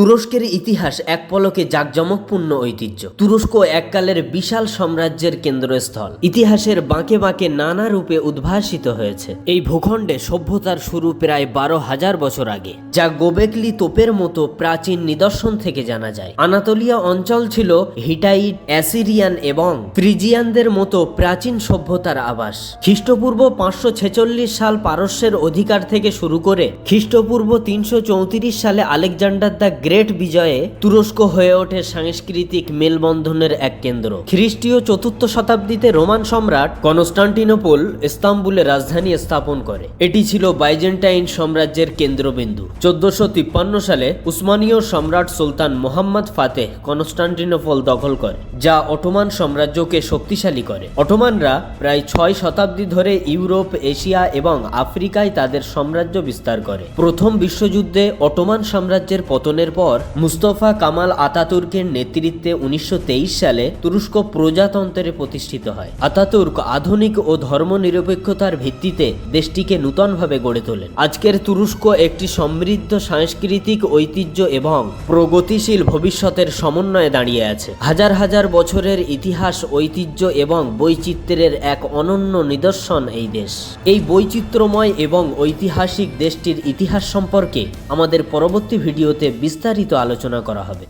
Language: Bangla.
তুরস্কের ইতিহাস এক পলকে জাঁকজমকপূর্ণ ঐতিহ্য। তুরস্ক এককালের বিশাল সাম্রাজ্যের কেন্দ্রস্থল। ইতিহাসের বাঁকে বাঁকে নানা রূপে উদ্ভাসিত হয়েছে। এই ভূখণ্ডে সভ্যতার শুরু প্রায় বারো হাজার বছর আগে, যা গোবেকলি তোপের মতো প্রাচীন নিদর্শন থেকে জানা যায়। আনাতোলিয়া অঞ্চল ছিল হিটাইট, অ্যাসিরিয়ান এবং ফ্রিজিয়ানদের মতো প্রাচীন সভ্যতার আবাস। খ্রিস্টপূর্ব পাঁচশো ছেচল্লিশ সাল পারস্যের অধিকার থেকে শুরু করে খ্রিস্টপূর্ব তিনশো চৌত্রিশ সালে আলেকজান্ডার দ্য গ্রেট বিজয়ে তুরস্ক হয়ে ওঠে সাংস্কৃতিক মেলবন্ধনের এক কেন্দ্র। খ্রিস্টীয় চতুর্থ শতাব্দীতে রোমান সম্রাট কনস্টান্টিনোপল ইস্তাম্বুলে রাজধানী স্থাপন করে। এটি ছিল বাইজেন্টাইন সাম্রাজ্যের কেন্দ্রবিন্দু। চোদ্দশো তিপ্পান্ন সালে উসমানীয় সম্রাট সুলতান মোহাম্মদ ফাতেহ কনস্টান্টিনোপল দখল করে, যা অটোমান সাম্রাজ্যকে শক্তিশালী করে। অটোমানরা প্রায় ছয় শতাব্দী ধরে ইউরোপ, এশিয়া এবং আফ্রিকায় তাদের সাম্রাজ্য বিস্তার করে। প্রথম বিশ্বযুদ্ধে অটোমান সাম্রাজ্যের পতনের পর মুস্তফা কামাল আতাতুর্কের নেতৃত্বে উনিশশো তেইশ সালে তুরস্ক প্রজাতন্ত্রে প্রতিষ্ঠিত হয়। আতাতুর্ক আধুনিক ও ধর্মনিরপেক্ষতার ভিত্তিতে দেশটিকে নূতনভাবে গড়ে তোলেন। আজকের তুরস্ক একটি সমৃদ্ধ সাংস্কৃতিক ঐতিহ্য এবং প্রগতিশীল ভবিষ্যতের সমন্বয়ে দাঁড়িয়ে আছে। হাজার হাজার বছরের ইতিহাস, ঐতিহ্য এবং বৈচিত্র্যের এক অনন্য নিদর্শন এই দেশ। এই বৈচিত্র্যময় এবং ঐতিহাসিক দেশটির ইতিহাস সম্পর্কে আমাদের পরবর্তী ভিডিওতে বিস্তারিত আলোচনা করা হবে।